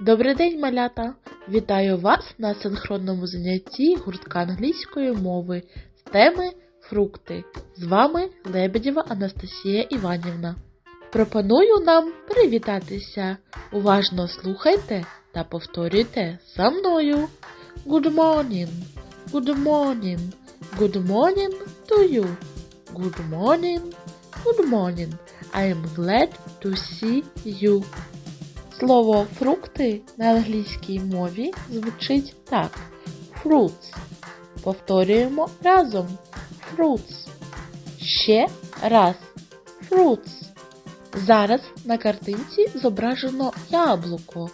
Добрий день, малята! Вітаю вас на синхронному занятті гуртка англійської мови з теми фрукти. З вами Лебедєва Анастасія Іванівна. Пропоную нам привітатися. Уважно слухайте та повторюйте за мною. Good morning, good morning, good morning to you. Good morning, good morning. I am glad to see you. Слово фрукти на англійській мові звучить так: fruits. Повторюємо разом. Fruits. Ще раз. Fruits. Зараз на картинці зображено яблуко.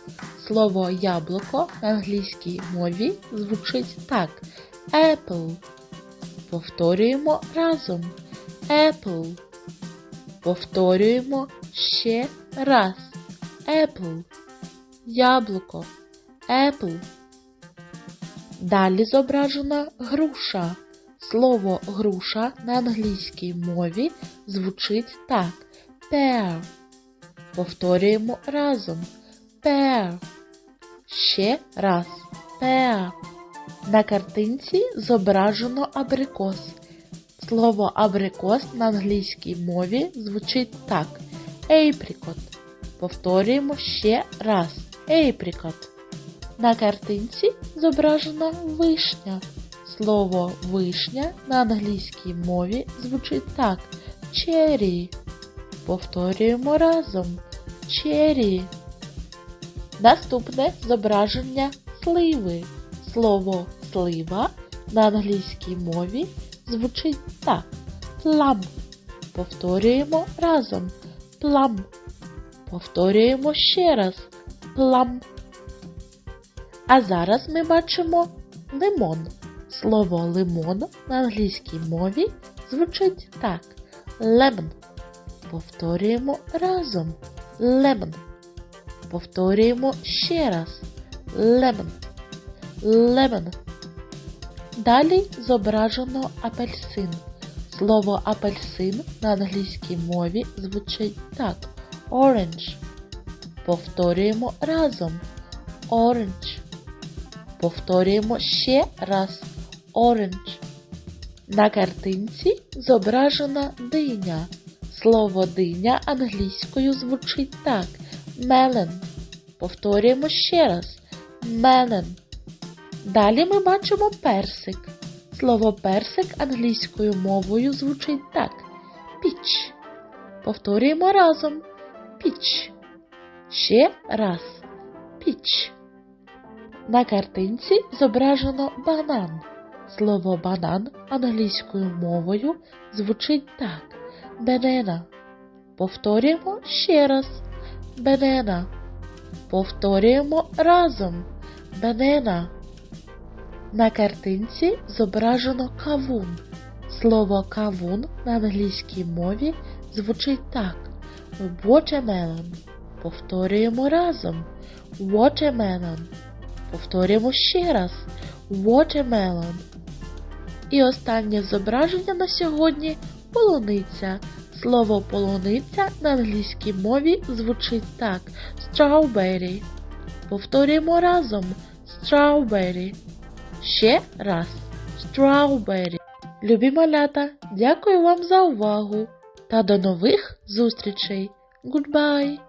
Слово яблуко на англійській мові звучить так: apple. Повторюємо разом. Apple. Повторюємо ще раз. Apple. Яблуко. Apple. Далі зображена груша. Слово груша на англійській мові звучить так: pear. Повторюємо разом. Pear. Ще раз. Pear. На картинці зображено абрикос. Слово абрикос на англійській мові звучить так: apricot. Повторюємо ще раз. Apricot. На картинці зображена вишня. Слово вишня на англійській мові звучить так: cherry. Повторюємо разом. Cherry. Наступне зображення сливи. Слово слива на англійській мові звучить так: plum. Повторюємо разом. Plum. Повторюємо ще раз. Plum. А зараз ми бачимо лимон. Слово лимон на англійській мові звучить так: lemon. Повторюємо разом. Lemon. Повторюємо ще раз. Lemon. Lemon. Далі зображено апельсин. Слово апельсин на англійській мові звучить так: orange. Повторюємо разом. Orange. Повторюємо ще раз. Orange. На картинці зображена диня. Слово диня англійською звучить так: melon. Повторюємо ще раз. Melon. Далі ми бачимо персик. Слово персик англійською мовою звучить так: peach. Повторюємо разом. Peach. Ще раз. Peach. На картинці зображено банан. Слово банан англійською мовою звучить так: banana. Повторюємо ще раз. Banana. Повторюємо разом. Banana. На картинці зображено кавун. Слово кавун на англійській мові звучить так: watermelon. Повторюємо разом. Watermelon. Повторюємо ще раз. Watermelon. І останнє зображення на сьогодні полуниця. Слово полуниця на англійській мові звучить так: strawberry. Повторюємо разом. Strawberry. Ще раз. Strawberry. Любі малята, дякую вам за увагу та до нових зустрічей. Goodbye!